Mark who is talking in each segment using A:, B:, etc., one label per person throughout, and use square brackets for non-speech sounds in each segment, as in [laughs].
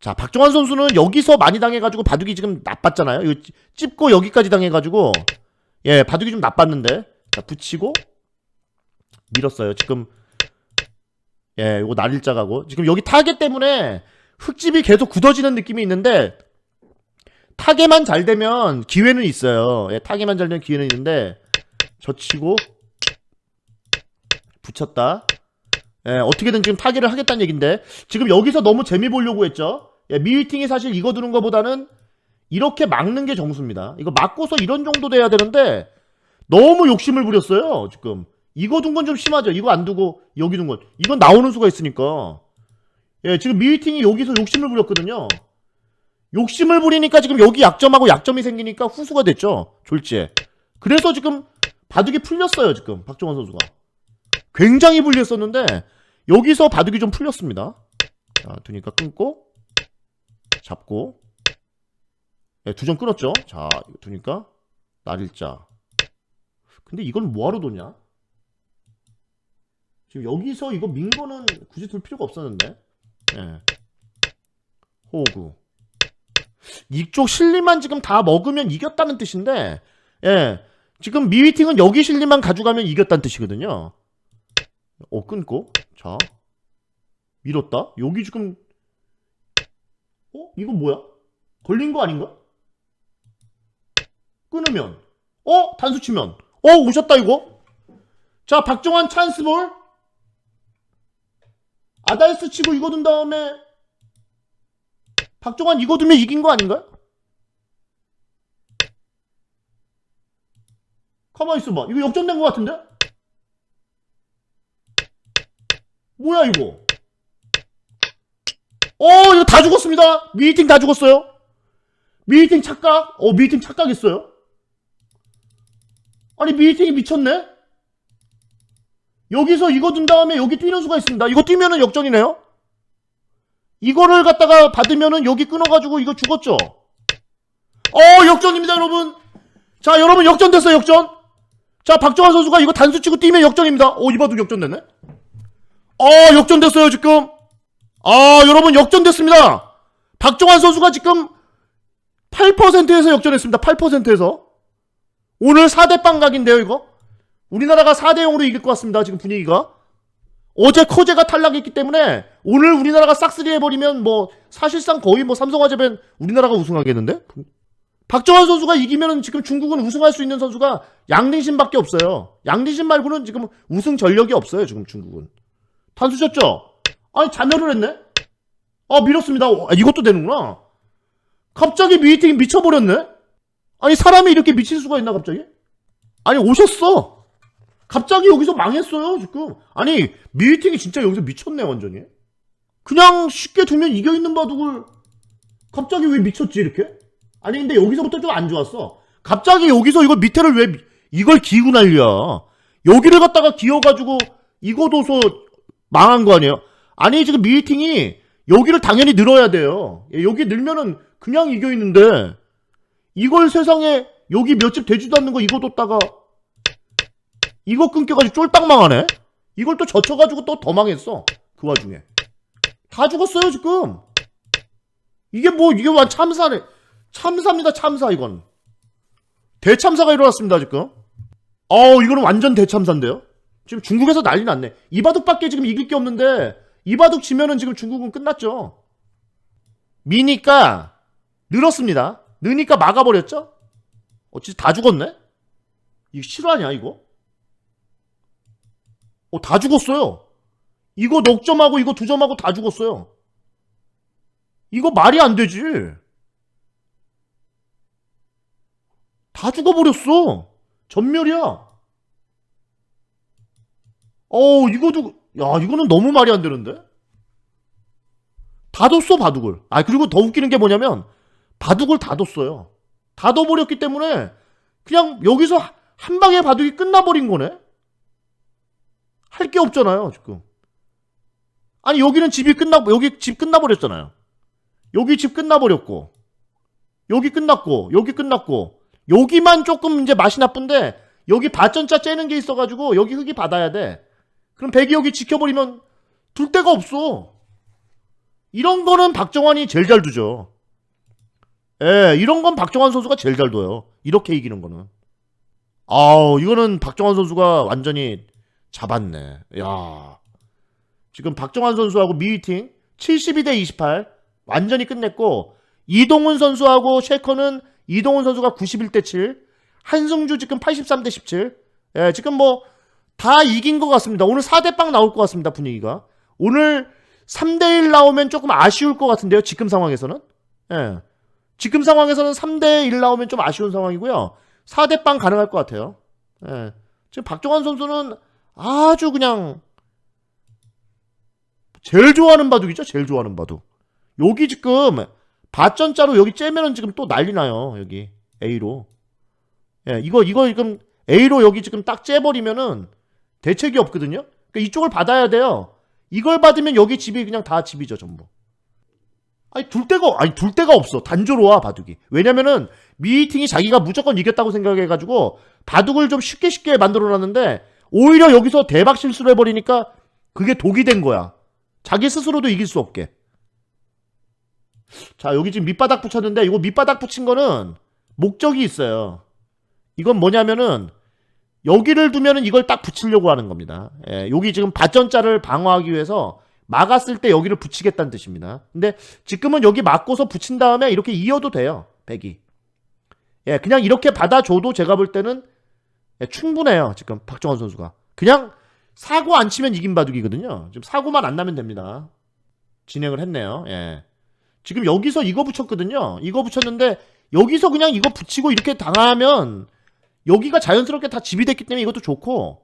A: 자, 박정환 선수는 여기서 많이 당해가지고 바둑이 지금 나빴잖아요. 이거 찝- 찝고 여기까지 당해가지고, 예, 바둑이 좀 나빴는데. 자, 붙이고, 밀었어요. 지금, 예, 요거 날일자 가고. 지금 여기 타겟 때문에 흙집이 계속 굳어지는 느낌이 있는데, 타겟만 잘 되면 기회는 있어요. 예, 타겟만 잘 되면 기회는 있는데, 젖히고, 붙였다. 예, 어떻게든 지금 타겟을 하겠다는 얘긴데, 지금 여기서 너무 재미 보려고 했죠? 예, 미위팅이 사실 이거 두는 것보다는 이렇게 막는 게 정수입니다. 이거 막고서 이런 정도 돼야 되는데, 너무 욕심을 부렸어요, 지금. 이거 둔 건 좀 심하죠. 이거 안 두고 여기 둔 건. 이건 나오는 수가 있으니까. 예, 지금 미위팅이 여기서 욕심을 부렸거든요. 욕심을 부리니까 지금 여기 약점하고 약점이 생기니까 후수가 됐죠. 졸지에. 그래서 지금 바둑이 풀렸어요, 지금. 박정환 선수가. 굉장히 불리했었는데 여기서 바둑이 좀 풀렸습니다. 자, 두니까 끊고 잡고 네, 두점 끊었죠. 자, 이거 두니까 날일자. 근데 이건 뭐하러 도냐? 지금 여기서 이거 민 거는 굳이 둘 필요가 없었는데. 예. 호구. 이쪽 실리만 지금 다 먹으면 이겼다는 뜻인데, 예. 지금 미위팅은 여기 실리만 가져가면 이겼다는 뜻이거든요. 어, 끊고. 자. 밀었다. 여기 지금, 어? 이거 뭐야? 걸린 거 아닌가? 끊으면. 어? 단수 치면. 어? 오셨다, 이거? 자, 박정환 찬스볼. 아다이스 치고 이거 둔 다음에, 박정환 이거 두면 이긴 거 아닌가요? 가만 있어봐. 이거 역전된 거 같은데? 뭐야 이거? 어 이거 다 죽었습니다. 미팅 다 죽었어요. 미팅 착각? 어 미팅 착각했어요. 아니 미팅이 미쳤네. 여기서 이거 둔 다음에 여기 뛰는 수가 있습니다. 이거 뛰면은 역전이네요. 이거를 갖다가 받으면은 여기 끊어가지고 이거 죽었죠. 어 역전입니다 여러분. 자 여러분 역전됐어요 역전. 자 박정환 선수가 이거 단수 치고 뛰면 역전입니다. 오 이바둑 역전됐네. 어 역전됐어요 지금. 아 여러분 역전됐습니다. 박정환 선수가 지금 8%에서 역전했습니다. 8%에서 오늘 4대 빵각인데요 이거. 우리나라가 4대 0으로 이길 것 같습니다. 지금 분위기가. 어제 커제가 탈락했기 때문에 오늘 우리나라가 싹쓸이 해버리면 뭐 사실상 거의 뭐 삼성화재면 우리나라가 우승하겠는데? 박정환 선수가 이기면 지금 중국은 우승할 수 있는 선수가 양린신밖에 없어요. 양린신 말고는 지금 우승 전력이 없어요. 지금 중국은. 단수셨죠? 아니 자멸을 했네? 아 밀었습니다. 아, 이것도 되는구나. 갑자기 미팅이 미쳐버렸네? 아니 사람이 이렇게 미칠 수가 있나 갑자기? 아니 오셨어. 갑자기 여기서 망했어요 지금. 아니 미팅이 진짜 여기서 미쳤네 완전히. 그냥 쉽게 두면 이겨 있는 바둑을 갑자기 왜 미쳤지 이렇게? 아니 근데 여기서부터 좀 안 좋았어. 갑자기 여기서 이걸 밑에를 왜 미- 이걸 기고 난리야. 여기를 갖다가 기어가지고 이거 둬서 망한 거 아니에요? 아니 지금 미팅이 여기를 당연히 늘어야 돼요. 예, 여기 늘면은 그냥 이겨 있는데 이걸 세상에 여기 몇 집 되지도 않는 거 이거 뒀다가 이거 끊겨가지고 쫄딱 망하네. 이걸 또 젖혀가지고 또 더 망했어. 그 와중에 다 죽었어요 지금. 이게 뭐 이게 완 참사네. 참사입니다 참사 이건. 대참사가 일어났습니다 지금. 어 이거는 완전 대참사인데요. 지금 중국에서 난리 났네. 이바둑밖에 지금 이길 게 없는데 이바둑 지면은 지금 중국은 끝났죠. 미니까 늘었습니다. 느니까 막아버렸죠. 어 진짜 다 죽었네. 이거 실화냐 이거? 어 다 죽었어요. 이거 넉 점하고 이거 두 점하고 다 죽었어요. 이거 말이 안 되지. 다 죽어버렸어. 전멸이야. 어, 이거도, 야, 이거는 너무 말이 안 되는데? 다 뒀어, 바둑을. 아, 그리고 더 웃기는 게 뭐냐면, 바둑을 다 뒀어요. 다 둬버렸기 때문에, 그냥 여기서 하- 한 방에 바둑이 끝나버린 거네? 할 게 없잖아요, 지금. 아니, 여기는 집이 끝나, 여기 집 끝나버렸잖아요. 여기 집 끝나버렸고, 여기 끝났고, 여기 끝났고, 여기만 조금 이제 맛이 나쁜데, 여기 밭전자 째는 게 있어가지고, 여기 흙이 받아야 돼. 그럼 백이 여기 지켜버리면 둘 데가 없어. 이런 거는 박정환이 제일 잘 두죠. 예, 이런 건 박정환 선수가 제일 잘 둬요. 이렇게 이기는 거는. 아우, 이거는 박정환 선수가 완전히 잡았네. 야. 지금 박정환 선수하고 미히팅 72대 28 완전히 끝냈고 이동훈 선수하고 쉐커는 이동훈 선수가 91대 7 한승주 지금 83대 17 예, 지금 뭐 다 이긴 것 같습니다. 오늘 4대 빵 나올 것 같습니다. 분위기가. 오늘 3대1 나오면 조금 아쉬울 것 같은데요. 지금 상황에서는. 예. 지금 상황에서는 3대1 나오면 좀 아쉬운 상황이고요. 4대 빵 가능할 것 같아요. 예. 지금 박정환 선수는 아주 그냥 제일 좋아하는 바둑이죠. 제일 좋아하는 바둑. 여기 지금 밭전자로 여기 째면은 지금 또 난리 나요. 여기 A로. 예, 이거 이거 지금 A로 여기 지금 딱 째버리면은 대책이 없거든요. 그러니까 이쪽을 받아야 돼요. 이걸 받으면 여기 집이 그냥 다 집이죠, 전부. 아니 둘 데가 아니 둘 데가 없어. 단조로 와 바둑이. 왜냐면은 미팅이 자기가 무조건 이겼다고 생각해가지고 바둑을 좀 쉽게 쉽게 만들어놨는데 오히려 여기서 대박 실수를 해버리니까 그게 독이 된 거야. 자기 스스로도 이길 수 없게. 자 여기 지금 밑바닥 붙였는데 이거 밑바닥 붙인 거는 목적이 있어요. 이건 뭐냐면은 여기를 두면은 이걸 딱 붙이려고 하는 겁니다. 예, 여기 지금 밭전자를 방어하기 위해서 막았을 때 여기를 붙이겠다는 뜻입니다. 근데 지금은 여기 막고서 붙인 다음에 이렇게 이어도 돼요. 백이. 예, 그냥 이렇게 받아줘도 제가 볼 때는 예, 충분해요. 지금 박정환 선수가. 그냥 사고 안 치면 이긴 바둑이거든요. 지금 사고만 안 나면 됩니다. 진행을 했네요. 예. 지금 여기서 이거 붙였거든요. 이거 붙였는데 여기서 그냥 이거 붙이고 이렇게 당하면 여기가 자연스럽게 다 집이 됐기 때문에 이것도 좋고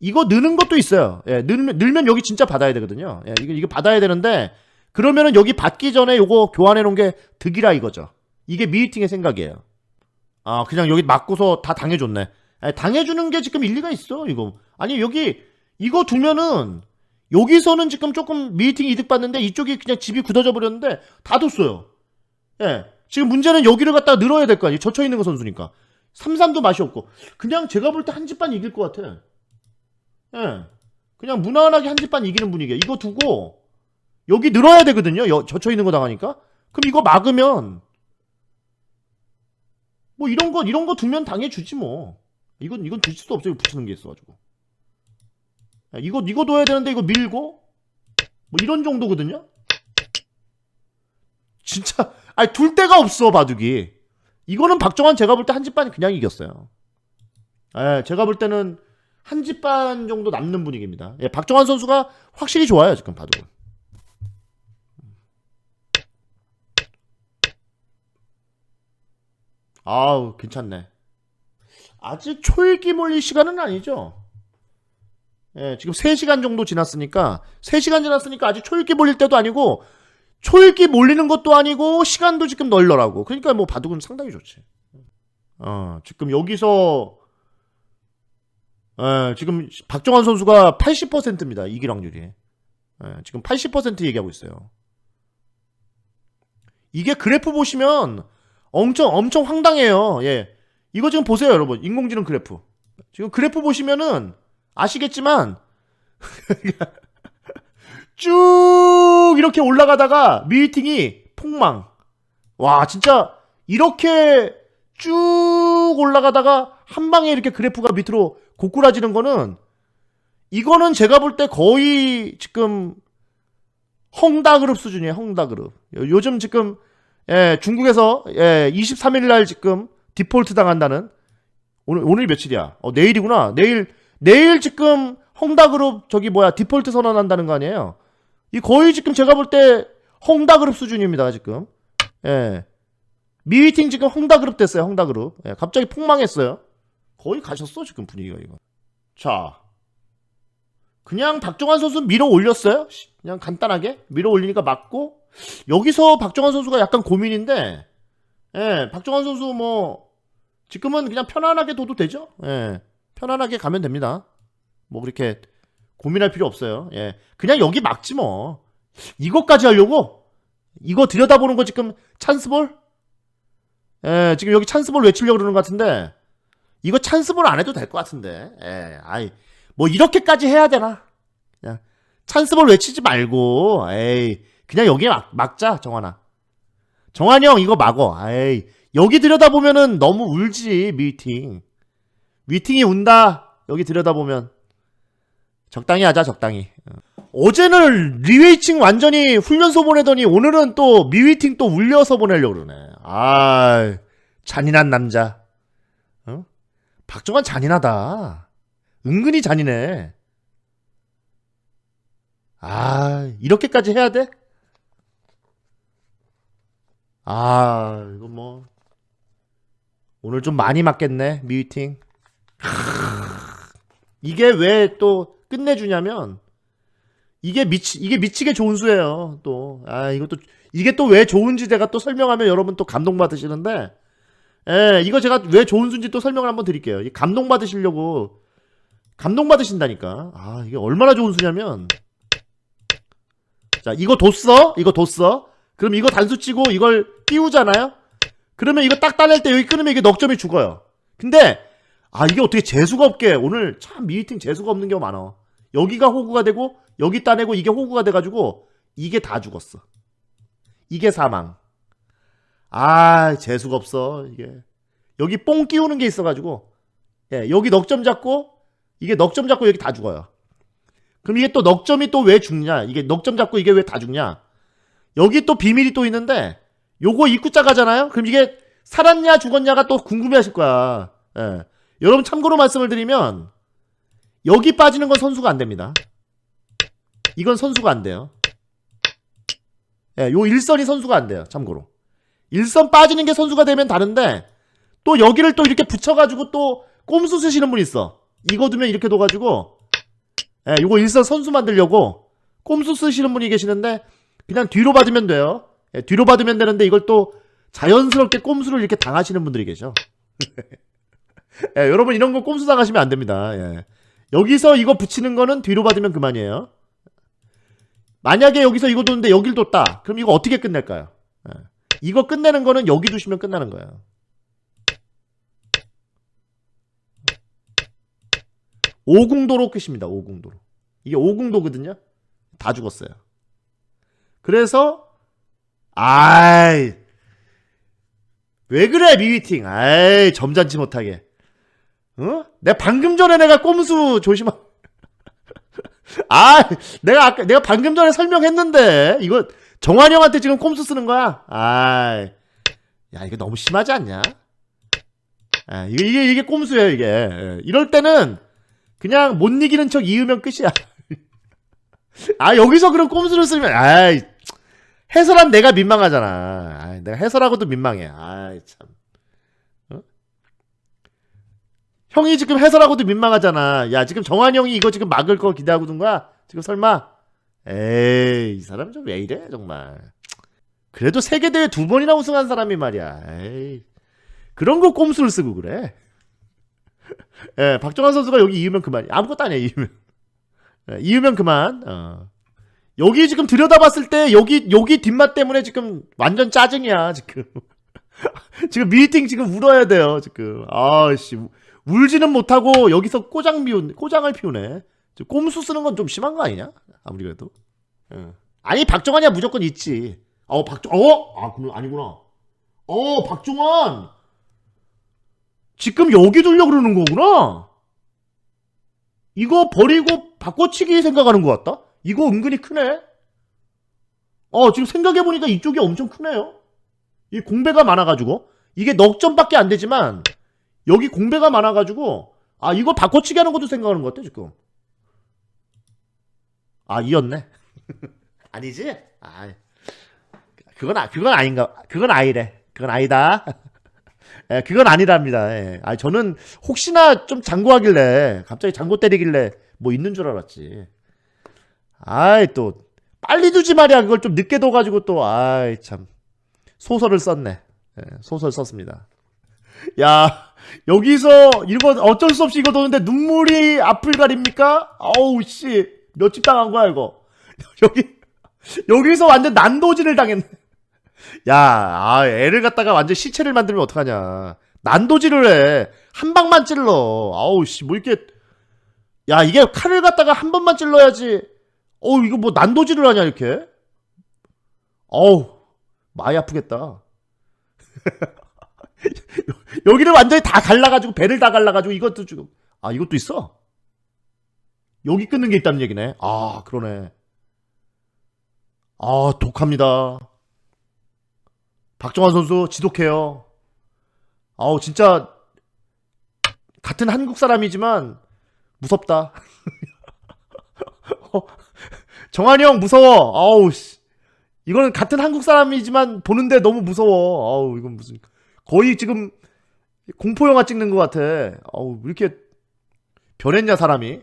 A: 이거 느는 것도 있어요. 예, 늘면, 늘면 여기 진짜 받아야 되거든요. 예, 이거, 이거 받아야 되는데 그러면은 여기 받기 전에 요거 교환해 놓은 게 득이라 이거죠. 이게 미히팅의 생각이에요. 아, 그냥 여기 맞고서 다 당해줬네. 예, 당해주는 게 지금 일리가 있어, 이거. 아니, 여기, 이거 두면은, 여기서는 지금 조금 미히팅이 이득 받는데, 이쪽이 그냥 집이 굳어져 버렸는데, 다 뒀어요. 예. 지금 문제는 여기를 갖다가 늘어야 될 거 아니에요. 젖혀 있는 거 선수니까. 3-3도 맛이 없고. 그냥 제가 볼 때 한 집 반 이길 것 같아. 예. 그냥 무난하게 한 집 반 이기는 분위기야. 이거 두고, 여기 늘어야 되거든요. 여- 젖혀있는 거 당하니까. 그럼 이거 막으면, 뭐 이런 거 이런 거 두면 당해주지 뭐. 이건 이건 줄 수도 없어요. 붙이는 게 있어가지고. 야, 이거 이거 둬야 되는데 이거 밀고 뭐 이런 정도거든요. 진짜 아니 둘 데가 없어 바둑이. 이거는 박정환 제가 볼 때 한 집반 그냥 이겼어요. 예, 제가 볼 때는 한 집 반 정도 남는 분위기입니다. 예, 박정환 선수가 확실히 좋아요 지금 바둑은. 아우 괜찮네. 아직 초읽기 몰릴 시간은 아니죠. 예, 지금 3시간 정도 지났으니까 3시간 지났으니까 아직 초읽기 몰릴 때도 아니고 초읽기 몰리는 것도 아니고 시간도 지금 널널하고 그러니까 뭐 바둑은 상당히 좋지. 어, 지금 여기서 예, 지금 박정환 선수가 80%입니다. 이길 확률이. 예, 지금 80% 얘기하고 있어요. 이게 그래프 보시면 엄청 엄청 황당해요. 예. 이거 지금 보세요, 여러분. 인공지능 그래프. 지금 그래프 보시면은 아시겠지만 [laughs] 쭉 이렇게 올라가다가 미팅이 폭망. 와, 진짜 이렇게 쭉 올라가다가 한 방에 이렇게 그래프가 밑으로 고꾸라지는 거는 이거는 제가 볼 때 거의 지금 헝다그룹 수준이에요. 헝다그룹. 요- 요즘 지금 예, 중국에서 예, 23일 날 지금 디폴트 당한다는 오늘 오늘 며칠이야? 어, 내일이구나. 내일 내일 지금 헝다그룹 저기 뭐야 디폴트 선언한다는 거 아니에요? 이 거의 지금 제가 볼 때 헝다그룹 수준입니다 지금. 예. 미위팅 지금 헝다그룹 됐어요 헝다그룹. 예, 갑자기 폭망했어요. 거의 가셨어 지금 분위기가 이거. 자, 그냥 박정환 선수 밀어 올렸어요. 시- 그냥 간단하게 밀어 올리니까 맞고 여기서 박정환 선수가 약간 고민인데, 예, 박정환 선수 뭐 지금은 그냥 편안하게 둬도 되죠. 예, 편안하게 가면 됩니다. 뭐 그렇게 고민할 필요 없어요. 예, 그냥 여기 막지 뭐. 이것까지 하려고 이거 들여다보는 거 지금 찬스볼? 예, 지금 여기 찬스볼 외치려고 그러는 것 같은데 이거 찬스볼 안 해도 될 것 같은데. 예, 아이 뭐 이렇게까지 해야 되나? 그냥 찬스볼 외치지 말고, 에이 그냥 여기에 막, 막자, 정환아. 정환이 형, 이거 막어. 아이, 여기 들여다보면은 너무 울지, 미팅. 미팅이 운다. 여기 들여다보면. 적당히 하자, 적당히. 어. 어제는 리웨이칭 완전히 훈련소 보내더니 오늘은 또 미위팅 또 울려서 보내려고 그러네. 아, 잔인한 남자. 어? 박정환 잔인하다. 은근히 잔인해. 아, 이렇게까지 해야 돼? 아, 이거 뭐. 오늘 좀 많이 맞겠네, 미팅. 이게 왜 또 끝내주냐면, 이게 미치, 이게 미치게 좋은 수예요, 또. 아, 이것도, 이게 또 왜 좋은지 제가 또 설명하면 여러분 또 감동 받으시는데, 예, 이거 제가 왜 좋은 수인지 또 설명을 한번 드릴게요. 이 감동 받으시려고, 감동 받으신다니까. 아, 이게 얼마나 좋은 수냐면, 자, 이거 뒀어? 이거 뒀어? 그럼 이거 단수 치고 이걸 띄우잖아요? 그러면 이거 딱 따낼 때 여기 끊으면 이게 넉점이 죽어요. 근데, 아, 이게 어떻게 재수가 없게, 오늘 참 미팅 재수가 없는 경우 많아. 여기가 호구가 되고, 여기 따내고 이게 호구가 돼가지고, 이게 다 죽었어. 이게 사망. 아, 재수가 없어, 이게. 여기 뽕 끼우는 게 있어가지고, 예, 여기 넉점 잡고, 이게 넉점 잡고 여기 다 죽어요. 그럼 이게 또 넉점이 또 왜 죽냐? 이게 넉점 잡고 이게 왜 다 죽냐? 여기 또 비밀이 또 있는데 요거 입구자 가잖아요? 그럼 이게 살았냐 죽었냐가 또 궁금해 하실 거야. 예. 여러분 참고로 말씀을 드리면 여기 빠지는 건 선수가 안 됩니다. 이건 선수가 안 돼요. 예, 요 일선이 선수가 안 돼요. 참고로. 일선 빠지는 게 선수가 되면 다른데 또 여기를 또 이렇게 붙여가지고 또 꼼수 쓰시는 분 있어. 이거 두면 이렇게 둬가지고 예, 요거 일선 선수 만들려고 꼼수 쓰시는 분이 계시는데 그냥 뒤로 받으면 돼요. 예, 뒤로 받으면 되는데 이걸 또 자연스럽게 꼼수를 이렇게 당하시는 분들이 계셔. [laughs] 예, 여러분 이런 거 꼼수 당하시면 안 됩니다. 예. 여기서 이거 붙이는 거는 뒤로 받으면 그만이에요. 만약에 여기서 이거 뒀는데 여길 뒀다. 그럼 이거 어떻게 끝낼까요? 예. 이거 끝내는 거는 여기 두시면 끝나는 거예요. 오궁도로 끝입니다. 오궁도로. 이게 오궁도거든요. 다 죽었어요. 그래서 아이 왜 그래 미위팅 아이 점잖지 못하게 어? 내가 방금 전에 내가 꼼수 조심하 [laughs] 아 내가 아까 내가 방금 전에 설명했는데 이거 정환 형한테 지금 꼼수 쓰는 거야 아이 야 이거 너무 심하지 않냐 아, 이게 이게 이게 꼼수예요 이게 예. 이럴 때는 그냥 못 이기는 척 이으면 끝이야 [laughs] 아 여기서 그런 꼼수를 쓰면 아이 해설한 내가 민망하잖아. 아이, 내가 해설하고도 민망해. 아이 참. 어? 형이 지금 해설하고도 민망하잖아. 야 지금 정환 형이 이거 지금 막을 거 기대하고 둔 거야? 지금 설마? 에이 이 사람 좀 왜 이래 정말. 그래도 세계 대회 두 번이나 우승한 사람이 말이야. 에이 그런 거 꼼수를 쓰고 그래. [laughs] 예, 박정환 선수가 여기 이으면 그만이야. 아무것도 아니야 이으면. 예, 이으면 그만. 어. 여기 지금 들여다봤을 때 여기 여기 뒷맛 때문에 지금 완전 짜증이야 지금. [laughs] 지금 미팅 지금 울어야 돼요 지금. 아씨 울지는 못하고 여기서 꼬장 미운 꼬장을 피우네. 꼼수 쓰는 건 좀 심한 거 아니냐? 아무리 그래도. 예. 아니 박정환이야 무조건 있지. 어 박정 어? 아 그럼 아니구나. 어 박정환. 지금 여기 두려고 그러는 거구나. 이거 버리고 바꿔치기 생각하는 것 같다. 이거 은근히 크네. 어, 지금 생각해 보니까 이쪽이 엄청 크네요. 이 공배가 많아가지고. 이게 넉 점밖에 안 되지만, 여기 공배가 많아가지고, 아, 이거 바꿔치기 하는 것도 생각하는 것 같아, 지금. 아, 이었네. [laughs] 아니지? 아, 그건, 아, 그건 아닌가. 그건 아니래. 그건 아니다. [laughs] 예, 그건 아니랍니다. 예. 아, 저는 혹시나 좀 장구하길래, 갑자기 장구 때리길래, 뭐 있는 줄 알았지. 아이 또 빨리 두지 말이야 그걸 좀 늦게 둬가지고 또 아이 참 소설을 썼네 예, 소설 썼습니다 야 여기서 이거 어쩔 수 없이 이거 도는데 눈물이 앞을 가립니까? 아우 씨 몇 집 당한 거야 이거. [laughs] 여기 여기서 완전 난도질을 당했네. 야 아, 애를 갖다가 완전 시체를 만들면 어떡하냐. 난도질을 해 한 방만 찔러. 아우 씨뭐 이렇게. 야 이게 칼을 갖다가 한 번만 찔러야지. 어 이거 뭐 난도질을 하냐 이렇게? 어우, 많이 아프겠다. [laughs] [laughs] 여기를 완전히 다 갈라가지고, 배를 다 갈라가지고, 이것도 지금, 아, 이것도 있어? 여기 끊는 게 있다는 얘기네. 아, 그러네. 아, 독합니다. 박정환 선수 지독해요. 아우, 진짜, 같은 한국 사람이지만, 무섭다. [laughs] 어, 정한이 형 무서워. 아우, 씨. 이거는 같은 한국 사람이지만 보는데 너무 무서워. 아우, 이건 무슨, 거의 지금 공포영화 찍는 것 같아. 왜 이렇게 변했냐, 사람이.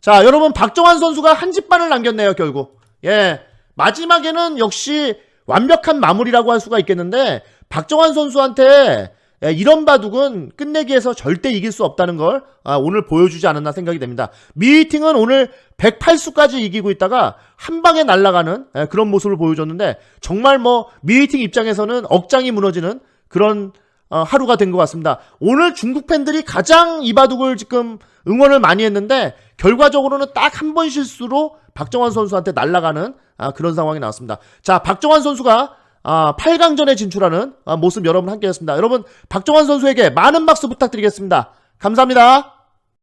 A: 자, 여러분, 박정환 선수가 한 집반을 남겼네요, 결국. 예. 마지막에는 역시 완벽한 마무리라고 할 수가 있겠는데, 박정환 선수한테 예, 이런 바둑은 끝내기에서 절대 이길 수 없다는 걸 아, 오늘 보여주지 않았나 생각이 됩니다. 미팅은 오늘 108수까지 이기고 있다가 한 방에 날아가는 예, 그런 모습을 보여줬는데 정말 뭐 미팅 입장에서는 억장이 무너지는 그런 어, 하루가 된 것 같습니다. 오늘 중국 팬들이 가장 이 바둑을 지금 응원을 많이 했는데 결과적으로는 딱 한 번 실수로 박정환 선수한테 날아가는 아, 그런 상황이 나왔습니다. 자, 박정환 선수가 아, 8강전에 진출하는 아, 모습 여러분 함께했습니다. 여러분 박정환 선수에게 많은 박수 부탁드리겠습니다. 감사합니다.